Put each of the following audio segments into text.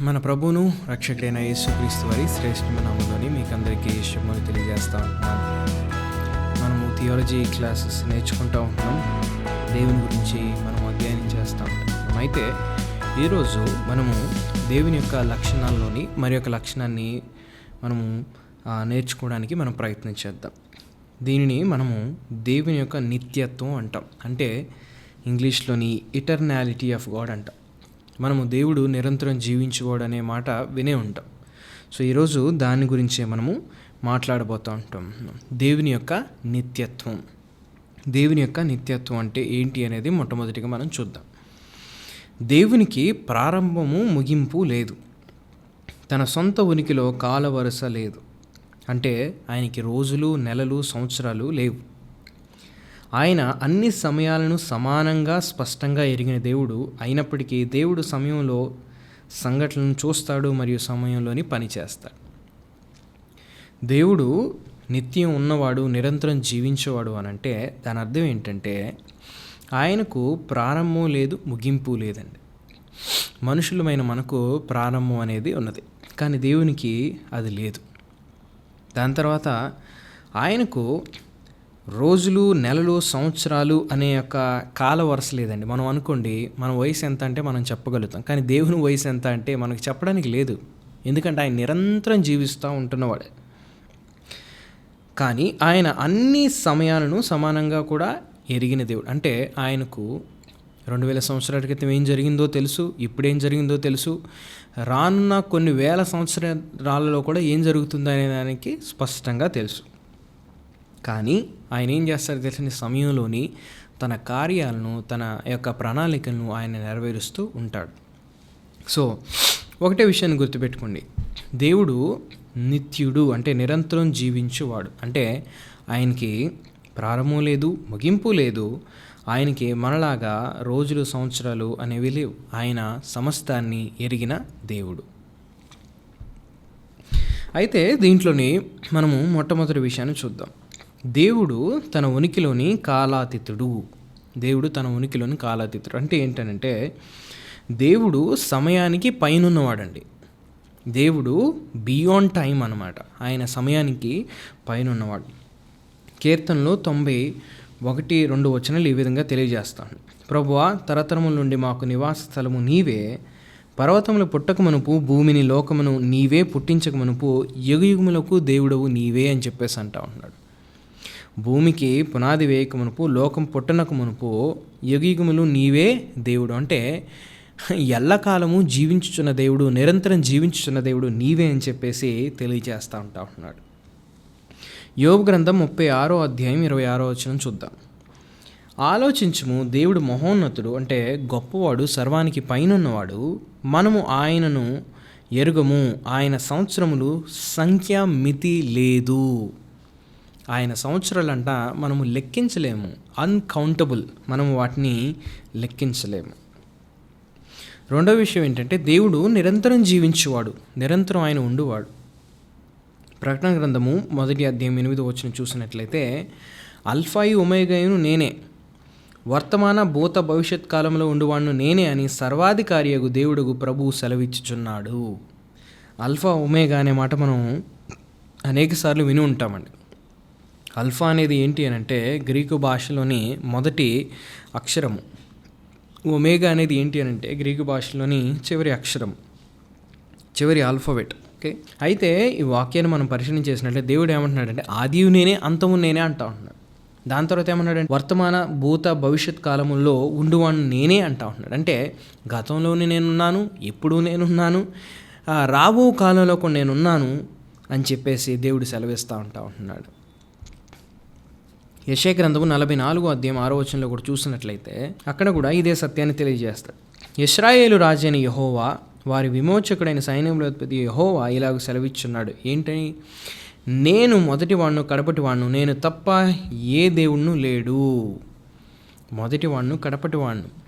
మన ప్రభువును రక్షకుడైన యేసుక్రీస్తు వారి శ్రేష్ఠమైన నామంలోని మీకు అందరికీ శుభములు తెలియజేస్తా ఉంటున్నాను మనము థియాలజీ క్లాసెస్ నేర్చుకుంటూ ఉంటున్నాం. దేవుని గురించి మనం అధ్యయనం చేస్తూ ఉంటాం అయితే ఈరోజు మనము దేవుని యొక్క లక్షణాల్లోని మరి యొక్క లక్షణాన్ని మనము నేర్చుకోవడానికి మనం ప్రయత్నం చేద్దాం. దీనిని మనము దేవుని యొక్క నిత్యత్వం అంటాం. అంటే ఇంగ్లీష్లోని ఇటర్నాలిటీ ఆఫ్ గాడ్ అంటాం. మనము దేవుడు నిరంతరం జీవించేవాడు అనే మాట వినే ఉంటాం. సో ఈరోజు దాని గురించే మనము మాట్లాడబోతూ ఉంటాం. దేవుని యొక్క నిత్యత్వం. దేవుని యొక్క నిత్యత్వం అంటే ఏంటి అనేది మొట్టమొదటిగా మనం చూద్దాం. దేవునికి ప్రారంభము ముగింపు లేదు. తన సొంత ఉనికిలో కాల వరుస లేదు. అంటే ఆయనకి రోజులు నెలలు సంవత్సరాలు లేవు. ఆయన అన్ని సమయాలను సమానంగా స్పష్టంగా ఎరిగిన దేవుడు. అయినప్పటికీ దేవుడు సమయంలో సంఘటనలను చూస్తాడు మరియు సమయంలోని పని చేస్తాడు. దేవుడు నిత్యం ఉన్నవాడు నిరంతరం జీవించేవాడు అని అంటే దాని అర్థం ఏంటంటే ఆయనకు ప్రారంభం లేదు ముగింపు లేదండి. మనుషులమైన మనకు ప్రారంభం అనేది ఉన్నది. కానీ దేవునికి అది లేదు. దాని తర్వాత ఆయనకు రోజులు నెలలు సంవత్సరాలు అనే యొక్క కాల వరుస లేదండి. మనం అనుకోండి మన వయసు ఎంత అంటే మనం చెప్పగలుగుతాం. కానీ దేవుని వయసు ఎంత అంటే మనకు చెప్పడానికి లేదు. ఎందుకంటే ఆయన నిరంతరం జీవిస్తూ ఉంటున్నవాడే. కానీ ఆయన అన్ని సమయాలను సమానంగా కూడా ఎరిగిన దేవుడు. అంటే ఆయనకు రెండు వేల సంవత్సరాల క్రితం ఏం జరిగిందో తెలుసు ఇప్పుడేం జరిగిందో తెలుసు. రానున్న కొన్ని వేల సంవత్సరాలలో కూడా ఏం జరుగుతుందో అనే దానికి స్పష్టంగా తెలుసు. కానీ ఆయన ఏం చేస్తారో తెలిసిన సమయంలోని తన కార్యాలను తన యొక్క ప్రణాళికలను ఆయన నెరవేరుస్తూ ఉంటాడు. సో ఒకటే విషయాన్ని గుర్తుపెట్టుకోండి. దేవుడు నిత్యుడు అంటే నిరంతరం జీవించువాడు. అంటే ఆయనకి ప్రారంభం లేదు ముగింపు లేదు. ఆయనకి మనలాగా రోజులు సంవత్సరాలు అనేవి లేవు. ఆయన సమస్తాన్ని ఎరిగిన దేవుడు. అయితే దీంట్లోని మనము మొట్టమొదటి విషయాన్ని చూద్దాం. దేవుడు తన ఉనికిలోని కాలాతీతుడు. దేవుడు తన ఉనికిలోని కాలాతీతుడు. అంటే ఏంటనంటే దేవుడు సమయానికి పైనున్నవాడండి. దేవుడు బియాండ్ టైం అన్నమాట. ఆయన సమయానికి పైన ఉన్నవాడు కీర్తనలో తొంభై ఒకటి రెండు వచనాలు ఈ విధంగా తెలియజేస్తాను. ప్రభువా తరతరముల నుండి మాకు నివాస స్థలము నీవే. పర్వతములు పుట్టకమనుపు భూమిని లోకమును నీవే పుట్టించకమనుపు యుగయుగములకు దేవుడవు నీవే అని చెప్పేసి అంటా ఉన్నాడు. భూమికి పునాది వేయక మునుపు లోకం పుట్టనకు మునుపు యుగయుగములు నీవే దేవుడు. అంటే ఎల్లకాలము జీవించుచున్న దేవుడు నిరంతరం జీవించుచున్న దేవుడు నీవే అని చెప్పేసి తెలియజేస్తూ ఉంటా ఉంటున్నాడు. యోగ గ్రంథం ముప్పై ఆరో అధ్యాయం ఇరవై ఆరో వచ్చిన చూద్దాం. ఆలోచించుము దేవుడు మహోన్నతుడు అంటే గొప్పవాడు సర్వానికి పైనున్నవాడు మనము ఆయనను ఎరుగము ఆయన సంవత్సరములు సంఖ్య మితి లేదు. ఆయన సంవత్సరాలంట మనము లెక్కించలేము. అన్కౌంటబుల్ మనము వాటిని లెక్కించలేము. రెండో విషయం ఏంటంటే దేవుడు నిరంతరం జీవించువాడు. నిరంతరం ఆయన ఉండువాడు. ప్రకటన గ్రంథము మొదటి అధ్యాయం ఎనిమిది వచ్చిన చూసినట్లయితే అల్ఫాయి ఉమేగయును నేనే. వర్తమాన భూత భవిష్యత్ కాలంలో ఉండువాడును నేనే అని సర్వాధికారియగు దేవుడుగు ప్రభువు సెలవిచ్చుచున్నాడు. అల్ఫా ఉమేగా అనే మాట మనం అనేక సార్లు విని ఉంటామండి. అల్ఫా అనేది ఏంటి అని అంటే గ్రీకు భాషలోని మొదటి అక్షరము. ఒమేగా అనేది ఏంటి అని అంటే గ్రీకు భాషలోని చివరి అక్షరం చివరి ఆల్ఫాబెట్. ఓకే? అయితే ఈ వాక్యాన్ని మనం పరిశీలన చేసినట్లయితే దేవుడు ఏమంటున్నాడంటే ఆదియు నేనే అంతము నేనే అంటా ఉంటున్నాడు. దాని తర్వాత ఏమన్నాడంటే వర్తమాన భూత భవిష్యత్ కాలముల్లో ఉండువాడు నేనే అంటా ఉంటున్నాడు. అంటే గతంలోనే నేనున్నాను ఇప్పుడు నేనున్నాను రాబో కాలంలో కూడా నేనున్నాను అని చెప్పేసి దేవుడు సెలవిస్తూ ఉంటా ఉంటున్నాడు. యశే గ్రంథము నలభై నాలుగో అధ్యాయం ఆరో వచనంలో కూడా చూసినట్లయితే అక్కడ కూడా ఇదే సత్యాన్ని తెలియజేస్తాడు. ఇస్రాయేలు రాజైన యహోవా వారి విమోచకుడైన సైన్యములపతి యహోవా ఇలాగ సెలవిచ్చున్నాడు. ఏంటని? నేను మొదటి వాణ్ణు కడపటి వాణ్ణు నేను తప్ప ఏ దేవుణ్ణు లేడు. మొదటి వాణ్ణు కడపటి వాణ్ణు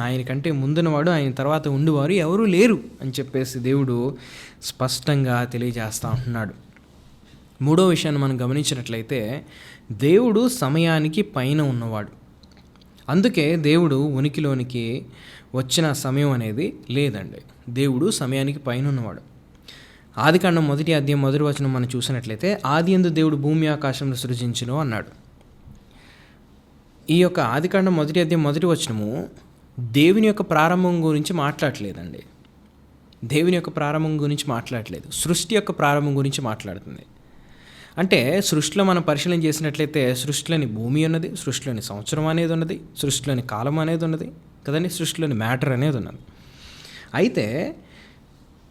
ఆయనకంటే ముందునవాడు ఆయన తర్వాత ఉండివారు ఎవరూ లేరు అని చెప్పేసి దేవుడు స్పష్టంగా తెలియజేస్తూ ఉంటున్నాడు. మూడో విషయాన్ని మనం గమనించినట్లయితే దేవుడు సమయానికి పైన ఉన్నవాడు. అందుకే దేవుడు ఉనికిలోనికి వచ్చిన సమయం అనేది లేదండి. దేవుడు సమయానికి పైన ఉన్నవాడు. ఆదికాండం మొదటి అధ్యాయం మొదటి వచనం మనం చూసినట్లయితే ఆది ఎందు దేవుడు భూమి ఆకాశంలో సృజించును అన్నాడు. ఈ యొక్క ఆదికాండం మొదటి అధ్యాయం మొదటి వచనము దేవుని యొక్క ప్రారంభం గురించి మాట్లాడలేదండి దేవుని యొక్క ప్రారంభం గురించి మాట్లాడలేదు సృష్టి యొక్క ప్రారంభం గురించి మాట్లాడుతుంది. అంటే సృష్టిలో మనం పరిశీలన చేసినట్లయితే సృష్టిలోని భూమి ఉన్నది సృష్టిలోని సంవత్సరం అనేది ఉన్నది సృష్టిలోని కాలం అనేది ఉన్నది కదండి సృష్టిలోని మ్యాటర్ అనేది ఉన్నది. అయితే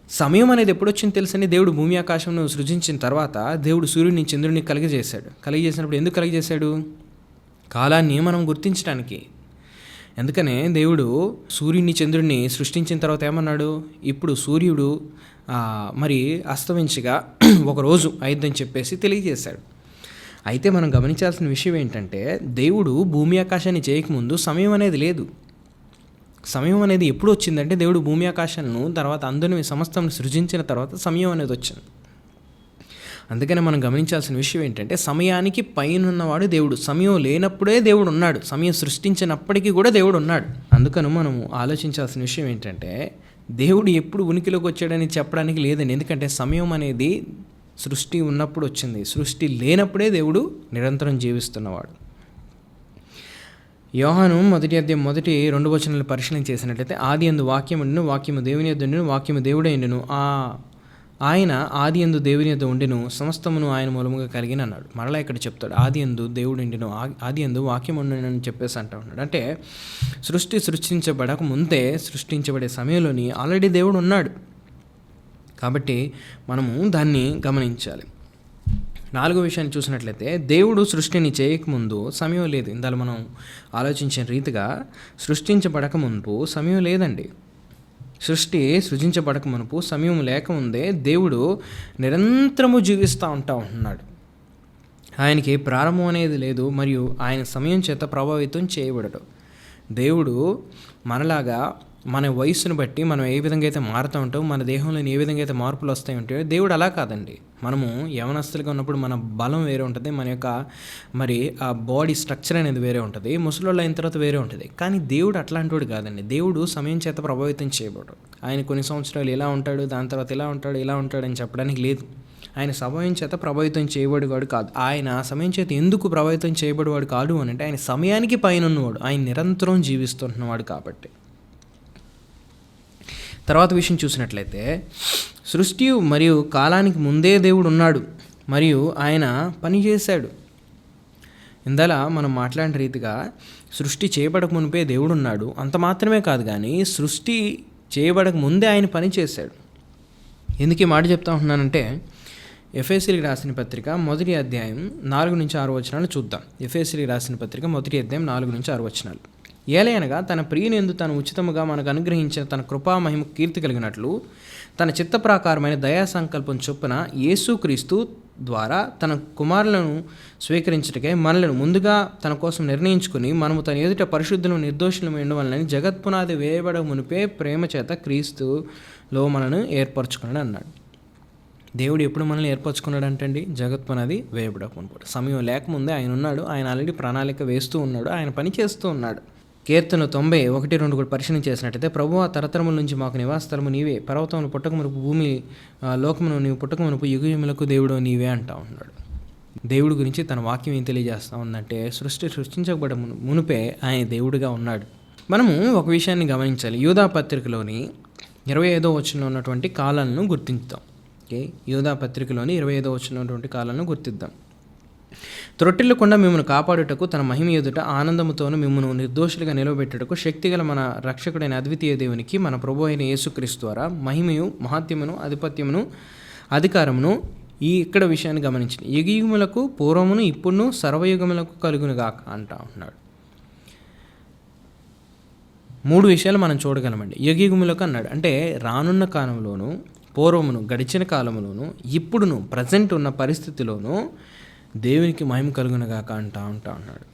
సమయం అనేది ఎప్పుడు వచ్చింది తెలుసని దేవుడు భూమి ఆకాశంను సృజించిన తర్వాత దేవుడు సూర్యుడిని చంద్రుడిని కలిగజేశాడు. కలిగజేసినప్పుడు ఎందుకు కలిగజేశాడు? కాలాన్ని మనం గుర్తించడానికి ఎందుకనే దేవుడు సూర్యుడిని చంద్రుడిని సృష్టించిన తర్వాత ఏమన్నాడు? ఇప్పుడు సూర్యుడు మరి అస్తమించగా ఒకరోజు అయిద్దని చెప్పేసి తెలియజేశాడు. అయితే మనం గమనించాల్సిన విషయం ఏంటంటే దేవుడు భూమి ఆకాశాన్ని చేయకముందు సమయం అనేది లేదు. సమయం అనేది ఎప్పుడు వచ్చిందంటే దేవుడు భూమి ఆకాశాలను తర్వాత అందరిని సమస్తం సృజించిన తర్వాత సమయం అనేది వచ్చింది. అందుకని మనం గమనించాల్సిన విషయం ఏంటంటే సమయానికి పైన ఉన్నవాడు దేవుడు. సమయం లేనప్పుడే దేవుడు ఉన్నాడు. సమయం సృష్టించినప్పటికీ కూడా దేవుడు ఉన్నాడు. అందుకను మనం ఆలోచించాల్సిన విషయం ఏంటంటే దేవుడు ఎప్పుడు ఉనికిలోకి వచ్చాడని చెప్పడానికి లేదండి. ఎందుకంటే సమయం అనేది సృష్టి ఉన్నప్పుడు వచ్చింది. సృష్టి లేనప్పుడే దేవుడు నిరంతరం జీవిస్తున్నవాడు. యోహాను మొదటి అధ్యాయం మొదటి రెండు వచనాలు పరిశీలన చేసినట్లయితే ఆది అందు వాక్యం వాక్యము దేవుని యొద్ద వాక్యము దేవుడే ఆ ఆయన ఆది ఎందు దేవుని యొక్క ఉండిను సమస్తమును ఆయన మూలముగా కలిగిన అన్నాడు. మరలా ఇక్కడ చెప్తాడు ఆది ఎందు దేవుడు ఉండిను ఆ- ఆది ఎందు వాక్యం ఉండనని చెప్పేసి అంటా ఉన్నాడు. అంటే సృష్టి సృష్టించబడక ముందే సృష్టించబడే సమయంలోని ఆల్రెడీ దేవుడు ఉన్నాడు. కాబట్టి మనము దాన్ని గమనించాలి. నాలుగో విషయాన్ని చూసినట్లయితే దేవుడు సృష్టిని చేయకముందు సమయం లేదు. ఇందాక మనం ఆలోచించిన రీతిగా సృష్టించబడక మునుపు సమయం లేదండి. సృష్టి సృజించబడక మనపు సమయం లేకముందే దేవుడు నిరంతరము జీవిస్తూ ఉంటా ఉంటున్నాడు. ఆయనకి ప్రారంభం అనేది లేదు మరియు ఆయన సమయం చేత ప్రభావితం చేయబడడు. దేవుడు మనలాగా మన వయసును బట్టి మనం ఏ విధంగా అయితే మారుతూ ఉంటాం మన దేహంలో ఏ విధంగా అయితే మార్పులు వస్తాయి ఉంటాయో దేవుడు అలా కాదండి. మనము యవనస్తులుగా ఉన్నప్పుడు మన బలం వేరే ఉంటుంది మన యొక్క మరి ఆ బాడీ స్ట్రక్చర్ అనేది వేరే ఉంటుంది ముసలోళ్ళు అయిన తర్వాత వేరే ఉంటుంది. కానీ దేవుడు అట్లాంటివాడు కాదండి. దేవుడు సమయం చేత ప్రభావితం చేయబడు ఆయన కొన్ని సంవత్సరాలు ఇలా ఉంటాడు దాని తర్వాత ఇలా ఉంటాడు ఇలా ఉంటాడు అని చెప్పడానికి లేదు. ఆయన సమయం చేత ప్రభావితం చేయబడేవాడు కాదు. ఆయన సమయం చేత ఎందుకు ప్రభావితం చేయబడేవాడు కాదు అని అంటే ఆయన సమయానికి పైన ఉన్నవాడు ఆయన నిరంతరం జీవిస్తున్నవాడు కాబట్టి. తర్వాత విషయం చూసినట్లయితే సృష్టి మరియు కాలానికి ముందే దేవుడు ఉన్నాడు మరియు ఆయన పని చేశాడు. ఇందల మనం మాట్లాడిన రీతిగా సృష్టి చేయబడక మునిపే దేవుడు ఉన్నాడు. అంత మాత్రమే కాదు కానీ సృష్టి చేయబడక ముందే ఆయన పని చేశాడు. ఎందుకు ఈ మాట చెప్తా ఉంటున్నానంటే ఎఫ్ఎస్సీకి రాసిన పత్రిక మొదటి అధ్యాయం నాలుగు నుంచి ఆరు వచనాలు చూద్దాం. ఎఫ్ఎస్సీకి రాసిన పత్రిక మొదటి అధ్యాయం నాలుగు నుంచి ఆరు వచనాలు. ఏలయనగా తన ప్రియునిందు తను ఉచితముగా మనకు అనుగ్రహించిన తన కృపామహిమ కీర్తి కలిగినట్లు తన చిత్త ప్రాకారమైన దయా సంకల్పం చొప్పున యేసుక్రీస్తు ద్వారా తన కుమారులను స్వీకరించటకై మనలను ముందుగా తన కోసం నిర్ణయించుకుని మనము తన ఎదుట పరిశుద్ధులు నిర్దోషులు ఉండవలనని జగత్పునాది వేయబడ మునిపే ప్రేమ చేత క్రీస్తులో మనను ఏర్పరచుకున్నాడు అన్నాడు. దేవుడు ఎప్పుడు మనల్ని ఏర్పరచుకున్నాడంటండి? జగత్పునది వేయబడక వేయబడకుండా సమయం లేకముందే ఆయన ఉన్నాడు. ఆయన ఆల్రెడీ ప్రణాళిక వేస్తూ ఉన్నాడు. ఆయన పని చేస్తూ ఉన్నాడు. కీర్తన తొంభై ఒకటి రెండు కూడా పరిశీలన చేసినట్టయితే ప్రభు ఆ తరతరముల నుంచి మాకు నివాసస్థలము నీవే. పర్వతమును పుట్టకమునుపు భూమి లోకమును నీవు పుట్టకమునుపు యుగయుములకు దేవుడు నీవే అంటా ఉన్నాడు. దేవుడి గురించి తన వాక్యం ఏం తెలియజేస్తా ఉందంటే సృష్టి సృష్టించబడ మును- మునుపే ఆయన దేవుడిగా ఉన్నాడు. మనము ఒక విషయాన్ని గమనించాలి. యూదా పత్రికలోని ఇరవై ఐదో వచనంలో ఉన్నటువంటి కాలాలను గుర్తించుతాం. ఓకే? యూదా పత్రికలోని ఇరవై ఐదో వచ్చినటువంటి కాలాలను గుర్తిద్దాం. త్రొట్టిల్లకుండా మిమ్మల్ని కాపాడుటకు తన మహిమ ఎదుట ఆనందముతోను మిమ్మల్ని నిర్దోషులుగా నిలవబెట్టుటకు శక్తిగల మన రక్షకుడైన అద్వితీయ దేవునికి మన ప్రభు అయిన యేసుక్రీస్తు ద్వారా మహిమయు మహాత్యమును ఆధిపత్యమును అధికారమును ఈ ఇక్కడ విషయాన్ని గమనించింది యుగయుగములకు పూర్వమును ఇప్పుడును సర్వయుగములకు కలుగునుగాక అంటా ఉన్నాడు. మూడు విషయాలు మనం చూడగలమండి. యుగయుగములకు అన్నాడు. అంటే రానున్న కాలంలోను పూర్వమును గడిచిన కాలంలోను ఇప్పుడును ప్రజెంట్ ఉన్న పరిస్థితిలోనూ దేవునికి మహిమ కలుగునగాక అంటా ఉంటా ఉన్నాడు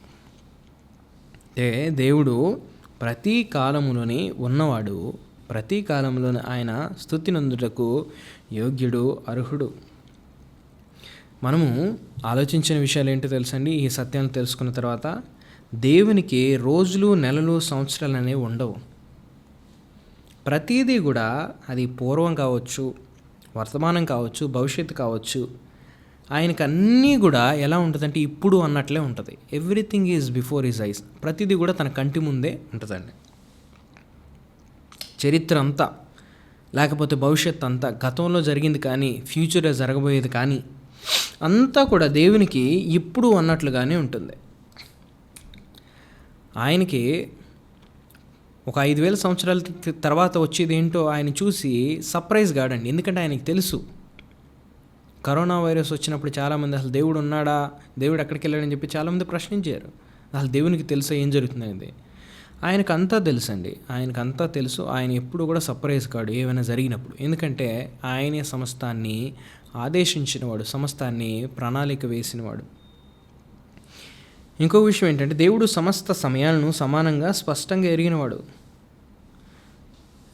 అంటే దేవుడు ప్రతి కాలములోని ఉన్నవాడు ప్రతి కాలంలోని ఆయన స్థుతి నందుటకు యోగ్యుడు అర్హుడు. మనము ఆలోచించిన విషయాలు ఏంటో తెలుసండి? ఈ సత్యాన్ని తెలుసుకున్న తర్వాత దేవునికి రోజులు నెలలు సంవత్సరాలు అనేవి ఉండవు. ప్రతిదీ కూడా అది పూర్వం కావచ్చు వర్తమానం కావచ్చు భవిష్యత్తు కావచ్చు ఆయనకు అన్నీ కూడా ఎలా ఉంటుందంటే ఇప్పుడు అన్నట్లే ఉంటుంది. Everything is before is ice ప్రతిదీ కూడా తన కంటి ముందే ఉంటుందండి. చరిత్ర అంతా లేకపోతే భవిష్యత్ అంతా గతంలో జరిగింది కానీ ఫ్యూచర్లో జరగబోయేది కానీ అంతా కూడా దేవునికి ఇప్పుడు అన్నట్లుగానే ఉంటుంది. ఆయనకి ఒక ఐదు వేల సంవత్సరాల తర్వాత వచ్చేది ఏంటో ఆయన చూసి సర్ప్రైజ్ కాడండి ఎందుకంటే ఆయనకి తెలుసు. కరోనా వైరస్ వచ్చినప్పుడు చాలామంది అసలు దేవుడు ఉన్నాడా? దేవుడు ఎక్కడికి వెళ్ళాడని చెప్పి చాలామంది ప్రశ్నించారు. అసలు దేవునికి తెలుసా ఏం జరుగుతుందనేది? ఆయనకు అంతా తెలుసండి. ఆయనకు అంతా తెలుసు. ఆయన ఎప్పుడు కూడా సర్ప్రైజ్ కాడు ఏమైనా జరిగినప్పుడు. ఎందుకంటే ఆయనే సమస్తాన్ని ఆదేశించినవాడు సమస్తాన్ని ప్రణాళిక వేసినవాడు. ఇంకో విషయం ఏంటంటే దేవుడు సమస్త సమయాలను సమానంగా స్పష్టంగా ఎరిగినవాడు.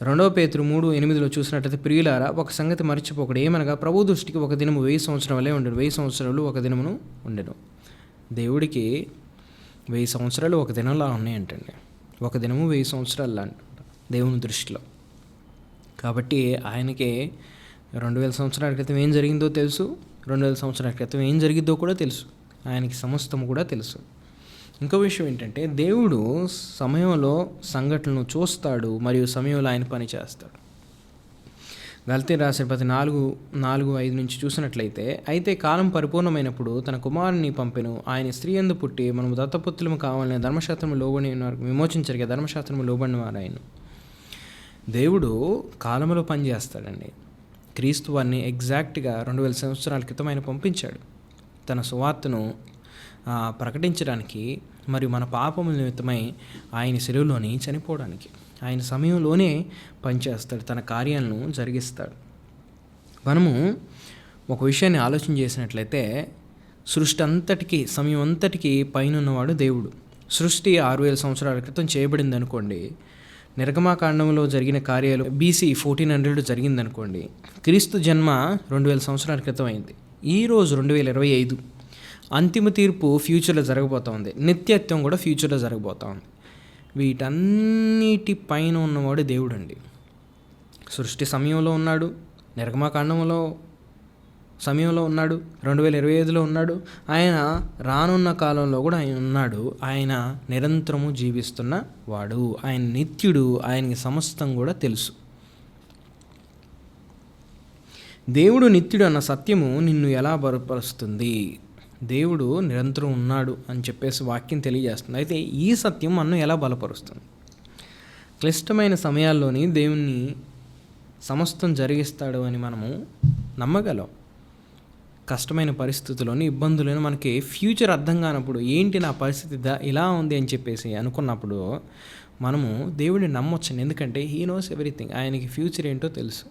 రెండవ పేతురు మూడు ఎనిమిదిలో చూసినట్లయితే ప్రియులారా ఒక సంగతి మర్చిపోకడు. ఏమనగా ప్రభు దృష్టికి ఒక దినము వెయ్యి సంవత్సరం ఉండడు వెయ్యి సంవత్సరాలు ఒక దినమును ఉండెను. దేవుడికి వెయ్యి సంవత్సరాలు ఒక దినంలా ఉన్నాయంటండి. ఒక దినము వెయ్యి సంవత్సరాలు అంట దేవుని దృష్టిలో. కాబట్టి ఆయనకి రెండు వేల సంవత్సరాల క్రితం ఏం జరిగిందో తెలుసు. రెండు వేల సంవత్సరాల క్రితం ఏం జరిగిద్దో కూడా తెలుసు. ఆయనకి సమస్తం కూడా తెలుసు. ఇంకో విషయం ఏంటంటే దేవుడు సమయంలో సంఘటనను చూస్తాడు మరియు సమయంలో ఆయన పని చేస్తాడు. గల్తీ రాసిన ప్రతి నాలుగు నాలుగు ఐదు నుంచి చూసినట్లయితే అయితే కాలం పరిపూర్ణమైనప్పుడు తన కుమారుని పంపెను. ఆయన స్త్రీ ఎందు పుట్టి మనము దత్తపుత్రులము కావాలని ధర్మశాస్త్రము లోబడి వారు విమోచించరిగా ధర్మశాస్త్రము లోబడిన వారు ఆయన దేవుడు కాలంలో పనిచేస్తాడండి క్రీస్తు వారిని ఎగ్జాక్ట్గా రెండు వేల సంవత్సరాల క్రితం ఆయన పంపించాడు. తన సువార్తను ప్రకటించడానికి మరియు మన పాపముల నిమిత్తమై ఆయన సెలవులోని చనిపోవడానికి. ఆయన సమయంలోనే పనిచేస్తాడు తన కార్యాలను జరిగిస్తాడు. మనము ఒక విషయాన్ని ఆలోచన చేసినట్లయితే సృష్టి అంతటికి సమయం అంతటికి పైన ఉన్నవాడు దేవుడు. సృష్టి ఆరు వేల సంవత్సరాల క్రితం చేయబడింది అనుకోండి నిర్గమాకాండంలో జరిగిన కార్యాలు బీసీ ఫోర్టీన్ హండ్రెడ్ జరిగిందనుకోండి క్రీస్తు జన్మ రెండు వేల సంవత్సరాల క్రితం అయింది. ఈరోజు రెండు వేల ఇరవై ఐదు. అంతిమ తీర్పు ఫ్యూచర్లో జరగబోతా ఉంది. నిత్యత్వం కూడా ఫ్యూచర్లో జరగబోతా ఉంది. వీటన్నిటి పైన ఉన్నవాడు దేవుడు అండి సృష్టి సమయంలో ఉన్నాడు నిర్గమాకాండంలో సమయంలో ఉన్నాడు రెండు వేల ఇరవై ఐదులో ఉన్నాడు. ఆయన రానున్న కాలంలో కూడా ఆయన ఉన్నాడు. ఆయన నిరంతరము జీవిస్తున్న వాడు. ఆయన నిత్యుడు ఆయనకి సమస్తం కూడా తెలుసు. దేవుడు నిత్యుడు అన్న సత్యము నిన్ను ఎలా బలపరుస్తుంది? దేవుడు నిరంతరం ఉన్నాడు అని చెప్పేసి వాక్యం తెలియజేస్తుంది. అయితే ఈ సత్యం మనను ఎలా బలపరుస్తుంది? క్లిష్టమైన సమయాల్లోని దేవుణ్ణి సమస్తం జరిగిస్తాడు అని మనము నమ్మగలం. కష్టమైన పరిస్థితుల్లోని ఇబ్బందులను మనకి ఫ్యూచర్ అర్థం కానప్పుడు ఏంటి నా పరిస్థితి దా ఇలా ఉంది అని చెప్పేసి అనుకున్నప్పుడు మనము దేవుడిని నమ్మొచ్చండి. ఎందుకంటే హీ నోస్ ఎవ్రీథింగ్ ఆయనకి ఫ్యూచర్ ఏంటో తెలుసు.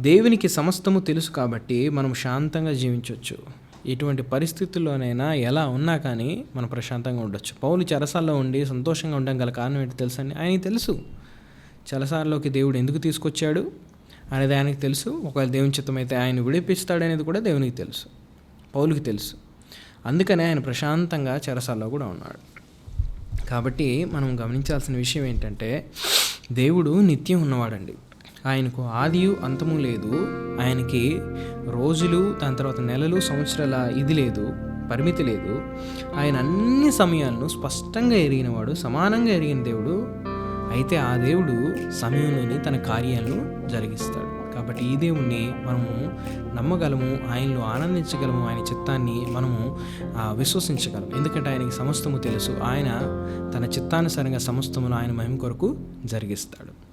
దేవునికి సమస్తము తెలుసు కాబట్టి మనం శాంతంగా జీవించవచ్చు ఎటువంటి పరిస్థితుల్లోనైనా ఎలా ఉన్నా కానీ మనం ప్రశాంతంగా ఉండొచ్చు. పౌలు చెరసాల్లో ఉండి సంతోషంగా ఉండడం గల కారణం ఏంటి తెలుసండి? ఆయనకి తెలుసు. చెరసాల్లోకి దేవుడు ఎందుకు తీసుకొచ్చాడు అనేది ఆయనకి తెలుసు. ఒకవేళ దేవుని చిత్తం అయితే ఆయన విడిపిస్తాడనేది కూడా దేవునికి తెలుసు. పౌలుకి తెలుసు. అందుకనే ఆయన ప్రశాంతంగా చెరసాల్లో కూడా ఉన్నాడు. కాబట్టి మనం గమనించాల్సిన విషయం ఏంటంటే దేవుడు నిత్యం ఉన్నవాడండి. ఆయనకు ఆదియు అంతము లేదు. ఆయనకి రోజులు దాని తర్వాత నెలలు సంవత్సరాల ఇది లేదు పరిమితి లేదు. ఆయన అన్ని సమయాలను స్పష్టంగా ఎరిగినవాడు సమానంగా ఎరిగిన దేవుడు. అయితే ఆ దేవుడు సమయంలోని తన కార్యాలను జరిగిస్తాడు. కాబట్టి ఈ దేవుణ్ణి మనము నమ్మగలము ఆయనలో ఆనందించగలము ఆయన చిత్తాన్ని మనము విశ్వసించగలం. విశ్వసించగలము ఎందుకంటే ఆయనకి సమస్తము తెలుసు. ఆయన తన చిత్తానుసారంగా సమస్తమును ఆయన మహిమ కొరకు జరిగిస్తాడు.